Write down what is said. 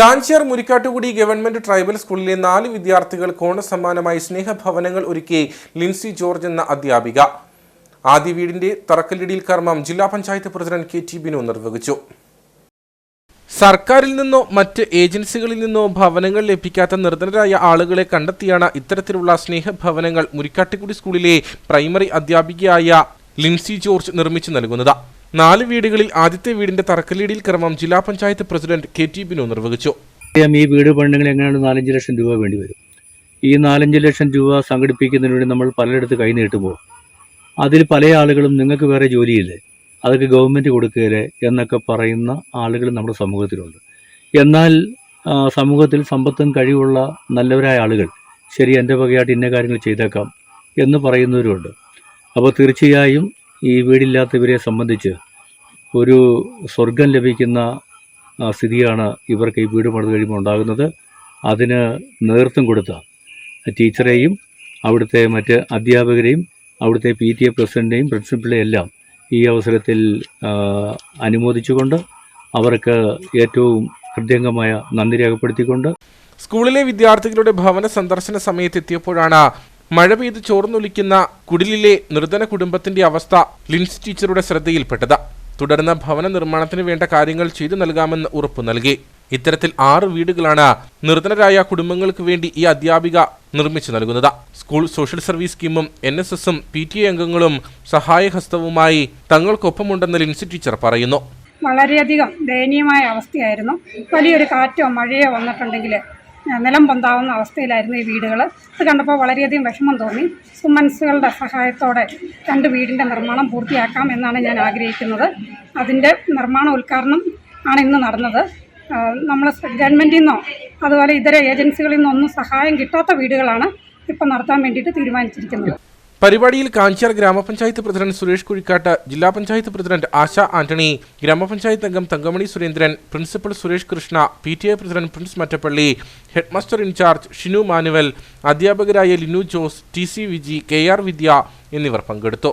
Kanchiyar Murikkattukudy government tribal സ്കൂളിലെ നാല് വിദ്യാർത്ഥികൾ കോണസമ്മാനമായി സ്നേഹഭവനങ്ങൾ ഒരുക്കി ലിൻസി ജോർജ് എന്ന അധ്യാപിക. ആദ്യ വീടിന്റെ തറക്കല്ലിടിയിൽ കർമ്മം ജില്ലാ panchayat president K T Binu നിർവഹിച്ചു. സർക്കാരിൽ നിന്നോ മറ്റ് ഏജൻസികളിൽ നിന്നോ ഭവനങ്ങൾ ലഭിക്കാത്ത നിർധനരായ ആളുകളെ കണ്ടെത്തിയാണ് ഇത്തരത്തിലുള്ള സ്നേഹഭവനങ്ങൾ മുരിക്കാട്ടുകുടി സ്കൂളിലെ പ്രൈമറി അധ്യാപികയായ ലിൻസി ജോർജ് നിർമ്മിച്ചു നൽകുന്നത്. നാല് വീടുകളിൽ ആദ്യത്തെ വീടിന്റെ തറക്കല്ലിടിയിൽ ക്രമം ജില്ലാ panchayat president K T Binu നിർവഹിച്ചു. ഈ വീട് പണിണെങ്കിൽ എങ്ങനെയാണ് നാലഞ്ച് ലക്ഷം രൂപ വേണ്ടി വരും. ഈ നാലഞ്ച് ലക്ഷം രൂപ സംഘടിപ്പിക്കുന്നതിന് വേണ്ടി നമ്മൾ പലയിടത്ത് കൈ നീട്ടുമ്പോൾ അതിൽ പല ആളുകളും നിങ്ങൾക്ക് വേറെ ജോലിയില്ലേ? അതൊക്കെ ഗവൺമെന്റ് കൊടുക്കുകയില്ലേ എന്നൊക്കെ പറയുന്ന ആളുകൾ നമ്മുടെ സമൂഹത്തിലുണ്ട്. എന്നാൽ സമൂഹത്തിൽ സമ്പത്തും കഴിവുള്ള നല്ലവരായ ആളുകൾ ശരി എന്റെ വകയായിട്ട് ഇന്ന കാര്യങ്ങൾ ചെയ്തേക്കാം എന്ന് പറയുന്നവരുണ്ട്. അപ്പോൾ തീർച്ചയായും ഈ വീടില്ലാത്തവരെ സംബന്ധിച്ച് ഒരു സ്വർഗം ലഭിക്കുന്ന സ്ഥിതിയാണ് ഇവർക്ക് ഈ വീട് പണിത് കഴിയുമ്പോൾ ഉണ്ടാകുന്നത്. അതിന് നേതൃത്വം കൊടുത്ത ടീച്ചറെയും അവിടുത്തെ മറ്റ് അധ്യാപകരെയും അവിടുത്തെ പി ടി എ പ്രസിഡന്റെയും പ്രിൻസിപ്പളെയും എല്ലാം ഈ അവസരത്തിൽ അനുമോദിച്ചുകൊണ്ട് അവർക്ക് ഏറ്റവും ഹൃദയംഗമായ നന്ദി രേഖപ്പെടുത്തിക്കൊണ്ട് സ്കൂളിലെ വിദ്യാർത്ഥികളുടെ ഭവന സന്ദർശന സമയത്ത് എത്തിയപ്പോഴാണ് മഴ പെയ്ത് ചോർന്നൊലിക്കുന്ന കുടിലിലെ നിർധന കുടുംബത്തിന്റെ അവസ്ഥ ലിൻസ് ടീച്ചറുടെ ശ്രദ്ധയിൽപ്പെട്ടത്. തുടർന്ന് ഭവന നിർമ്മാണത്തിന് വേണ്ട കാര്യങ്ങൾ ചെയ്തു നൽകാമെന്ന് ഉറപ്പു നൽകി. ഇത്തരത്തിൽ ആറ് വീടുകളാണ് നിർധനരായ കുടുംബങ്ങൾക്ക് വേണ്ടി ഈ അധ്യാപിക നിർമ്മിച്ചു നൽകുന്നത്. സ്കൂൾ സോഷ്യൽ സർവീസ് സ്കീമും എൻ എസ് എസും പി ടി എ അംഗങ്ങളും സഹായഹസ്തവുമായി തങ്ങൾക്കൊപ്പമുണ്ടെന്ന് ലിൻസി ടീച്ചർ പറയുന്നു. വളരെയധികം ദയനീയമായ അവസ്ഥയായിരുന്നു. വലിയൊരു കാറ്റോ മഴയോ വന്നിട്ടുണ്ടെങ്കിൽ നിലം പൊന്താവുന്ന അവസ്ഥയിലായിരുന്നു ഈ വീടുകൾ ഇത് കണ്ടപ്പോൾ വളരെയധികം വിഷമം തോന്നി. സുമൻസുകളുടെ സഹായത്തോടെ രണ്ട് വീടിന്റെ നിർമ്മാണം പൂർത്തിയാക്കാം എന്നാണ് ഞാൻ ആഗ്രഹിക്കുന്നത്. അതിന്റെ നിർമ്മാണ ഉദ്ഘാടനം ആണ് ഇന്ന് നടന്നത്. നമ്മൾ ഗവൺമെന്റിൽ നിന്നോ അതുപോലെ ഇതര ഏജൻസികളിൽ നിന്നോ ഒന്നും സഹായം കിട്ടാത്ത വീടുകളാണ് ഇപ്പം നടത്താൻ വേണ്ടിയിട്ട് തീരുമാനിച്ചിരിക്കുന്നത്. പരിപാടിയിൽ കാഞ്ചിയാർ ഗ്രാമപഞ്ചായത്ത് പ്രസിഡന്റ് സുരേഷ് കുഴിക്കാട്ട് ജില്ലാ പഞ്ചായത്ത് പ്രസിഡന്റ് ആശ ആന്റണി ഗ്രാമപഞ്ചായത്ത് അംഗം Thankamani Surendran principal Suresh Krishna P T president Prince Mattappally headmaster incharge Shinu Manuel അധ്യാപകരായ Linu Jose T C Viji K R Vidya എന്നിവർ പങ്കെടുത്തു.